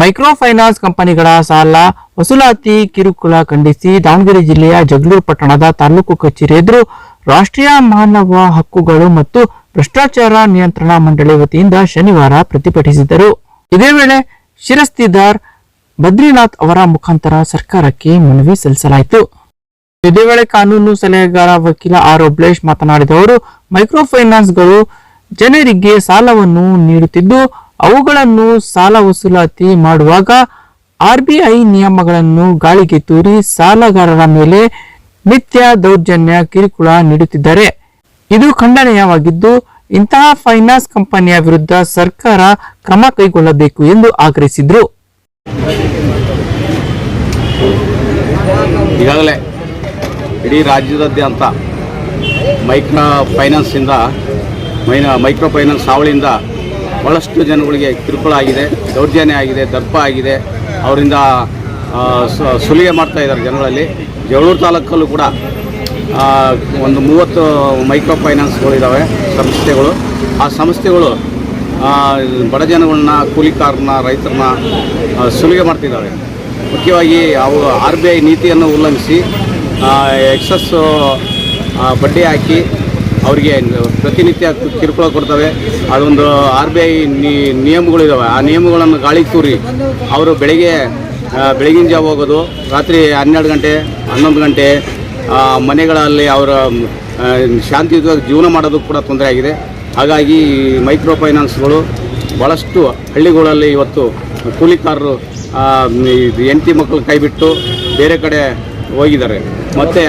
Micro finance ಕಂಪನಿಗಳ ಸಾಲ ವಸೂಲಾತಿ ಕಿರುಕುಳ ಖಂಡಿಸಿ ದಾವಣಗೆರೆ ಜಿಲ್ಲೆಯ ಜಗಳೂರು ಪಟ್ಟಣದ ತಾಲೂಕು ಕಚೇರಿ ಎದುರು ರಾಷ್ಟ್ರೀಯ ಮಾನವ ಹಕ್ಕುಗಳು ಮತ್ತು ಭ್ರಷ್ಟಾಚಾರ ನಿಯಂತ್ರಣ ಮಂಡಳಿ ವತಿಯಿಂದ ಶನಿವಾರ ಪ್ರತಿಭಟಿಸಿದರು. ಇದೇ ವೇಳೆ ಶಿರಸ್ತಿದಾರ್ ಬದ್ರಿನಾಥ್ ಅವರ ಮುಖಾಂತರ ಸರ್ಕಾರಕ್ಕೆ ಮನವಿ ಸಲ್ಲಿಸಲಾಯಿತು. ಇದೇ ವೇಳೆ ಕಾನೂನು ಸಲಹೆಗಾರ ವಕೀಲ ಆರ್ ಒಬ್ಲೇಶ್ ಮಾತನಾಡಿದ ಅವರು ಮೈಕ್ರೋ ಫೈನಾನ್ಸ್ಗಳು ಜನರಿಗೆ ಸಾಲವನ್ನು ನೀಡುತ್ತಿದ್ದು ಅವುಗಳನ್ನು ಸಾಲ ವಸೂಲಾತಿ ಮಾಡುವಾಗ ಆರ್ಬಿಐ ನಿಯಮಗಳನ್ನು ಗಾಳಿಗೆ ತೂರಿ ಸಾಲಗಾರರ ಮೇಲೆ ನಿತ್ಯ ದೌರ್ಜನ್ಯ ಕಿರುಕುಳ ನೀಡುತ್ತಿದ್ದಾರೆ. ಇದು ಖಂಡನೀಯವಾಗಿದ್ದು, ಇಂತಹ ಫೈನಾನ್ಸ್ ಕಂಪನಿಯ ವಿರುದ್ಧ ಸರ್ಕಾರ ಕ್ರಮ ಕೈಗೊಳ್ಳಬೇಕು ಎಂದು ಆಗ್ರಹಿಸಿದ್ರು. ಈಗಾಗಲೇ ಇಡೀ ರಾಜ್ಯದಾದ್ಯಂತ ಮೈಕ್ರೋ ಫೈನಾನ್ಸಿಂದ ಮೈನ ಮೈಕ್ರೋ ಫೈನಾನ್ಸ್ ಹಾವಳಿಯಿಂದ ಭಾಳಷ್ಟು ಜನಗಳಿಗೆ ಕಿರುಕುಳ ಆಗಿದೆ, ದೌರ್ಜನ್ಯ ಆಗಿದೆ, ದರ್ಪ ಆಗಿದೆ. ಅವರಿಂದ ಸುಲಿಗೆ ಮಾಡ್ತಾ ಇದ್ದಾರೆ ಜನಗಳಲ್ಲಿ ಜಗಳೂರು ತಾಲೂಕಲ್ಲೂ ಕೂಡ ಒಂದು ಮೂವತ್ತು ಮೈಕ್ರೋ ಫೈನಾನ್ಸ್ಗಳಿದ್ದಾವೆ ಸಂಸ್ಥೆಗಳು. ಆ ಸಂಸ್ಥೆಗಳು ಬಡ ಜನಗಳನ್ನ ಕೂಲಿಕಾರನ ರೈತರನ್ನ ಸುಲಿಗೆ ಮಾಡ್ತಿದ್ದಾವೆ ಮುಖ್ಯವಾಗಿ ಅವು ಆರ್ ಬಿ ಐ ನೀತಿಯನ್ನು ಉಲ್ಲಂಘಿಸಿ ಎಕ್ಸಸ್ ಬಡ್ಡಿ ಹಾಕಿ ಅವರಿಗೆ ಪ್ರತಿನಿತ್ಯ ಕಿರುಕುಳ ಕೊಡ್ತವೆ. ಅದೊಂದು ಆರ್ ಬಿ ಐ ನಿಯಮಗಳಿದ್ದಾವೆ ಆ ನಿಯಮಗಳನ್ನು ಗಾಳಿಗೆ ತೂರಿ ಅವರು ಬೆಳಿಗ್ಗೆ ಬೆಳಗಿನ ಜಾವ ಹೋಗೋದು, ರಾತ್ರಿ ಹನ್ನೆರಡು ಗಂಟೆ, ಹನ್ನೊಂದು ಗಂಟೆ ಮನೆಗಳಲ್ಲಿ ಅವರ ಶಾಂತಿಯುತವಾಗಿ ಜೀವನ ಮಾಡೋದಕ್ಕೆ ಕೂಡ ತೊಂದರೆ ಆಗಿದೆ. ಹಾಗಾಗಿ ಮೈಕ್ರೋ ಫೈನಾನ್ಸ್ಗಳು ಭಾಳಷ್ಟು ಹಳ್ಳಿಗಳಲ್ಲಿ ಇವತ್ತು ಕೂಲಿಕಾರರು ಎಂಟಿ ಮಕ್ಕಳು ಕೈಬಿಟ್ಟು ಬೇರೆ ಕಡೆ ಹೋಗಿದ್ದಾರೆ. ಮತ್ತು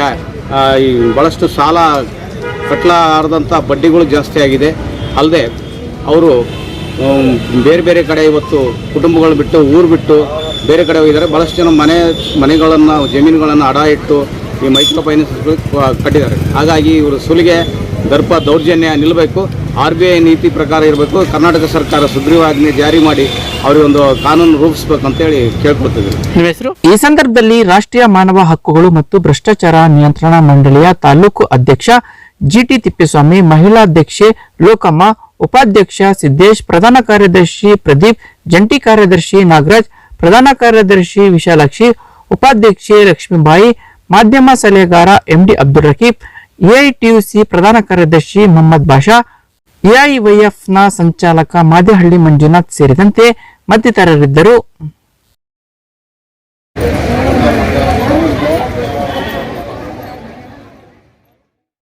ಈ ಭಾಳಷ್ಟು ಸಾಲ ಕಟ್ಟಲಾರದಂಥ ಬಡ್ಡಿಗಳು ಜಾಸ್ತಿ ಆಗಿದೆ. ಅಲ್ಲದೆ ಅವರು ಬೇರೆ ಬೇರೆ ಕಡೆ ಇವತ್ತು ಕುಟುಂಬಗಳು ಬಿಟ್ಟು, ಊರು ಬಿಟ್ಟು ಬೇರೆ ಕಡೆ ಹೋಗಿದ್ದಾರೆ. ಭಾಳಷ್ಟು ಜನ ಮನೆ, ಮನೆಗಳನ್ನು, ಜಮೀನುಗಳನ್ನು ಅಡ ಇಟ್ಟು ಈ ಮೈಕ್ರೋ ಫೈನಾನ್ಸ್ ಕಟ್ಟಿದ್ದಾರೆ. ಹಾಗಾಗಿ ಇವರು ಸುಲಿಗೆ, ದರ್ಪ, ದೌರ್ಜನ್ಯ ನಿಲ್ಲಬೇಕು ಆರ್ ಬಿ ಐ ನೀತಿ ಪ್ರಕಾರ ಇರಬೇಕು. ಕರ್ನಾಟಕ ಸರ್ಕಾರ ಸುಗ್ರೀವಾಜ್ಞೆ ಜಾರಿ ಮಾಡಿ ಅವರಿಗೊಂದು ಕಾನೂನು ರೂಪಿಸ್ಬೇಕಂತೇಳಿ ಕೇಳ್ಕೊಳ್ತಿದ್ದೀವಿ ಈ ಸಂದರ್ಭದಲ್ಲಿ ರಾಷ್ಟ್ರೀಯ ಮಾನವ ಹಕ್ಕುಗಳು ಮತ್ತು ಭ್ರಷ್ಟಾಚಾರ ನಿಯಂತ್ರಣ ಮಂಡಳಿಯ ತಾಲೂಕು ಅಧ್ಯಕ್ಷ ಜಿಟಿ ತಿಪ್ಪೇಸ್ವಾಮಿ ಮಹಿಳಾಧ್ಯಕ್ಷೆ ಲೋಕಮ್ಮ, ಉಪಾಧ್ಯಕ್ಷ ಸಿದ್ದೇಶ್, ಪ್ರಧಾನ ಕಾರ್ಯದರ್ಶಿ ಪ್ರದೀಪ್, ಜಂಟಿ ಕಾರ್ಯದರ್ಶಿ ನಾಗರಾಜ್, ಪ್ರಧಾನ ಕಾರ್ಯದರ್ಶಿ ವಿಶಾಲಾಕ್ಷಿ, ಉಪಾಧ್ಯಕ್ಷೆ ಲಕ್ಷ್ಮೀಬಾಯಿ, ಮಾಧ್ಯಮ ಸಲಹೆಗಾರ ಎಂಡಿ ಅಬ್ದುಲ್ ರಕೀಬ್ ಎಐಟಿಯುಸಿ ಪ್ರಧಾನ ಕಾರ್ಯದರ್ಶಿ ಮೊಹಮ್ಮದ್ ಬಾಷಾ ಎಐವೈಎಫ್ನ ಸಂಚಾಲಕ ಮಾದೇಹಳ್ಳಿ ಮಂಜುನಾಥ್ ಸೇರಿದಂತೆ ಮತ್ತಿತರರಿದ್ದರು.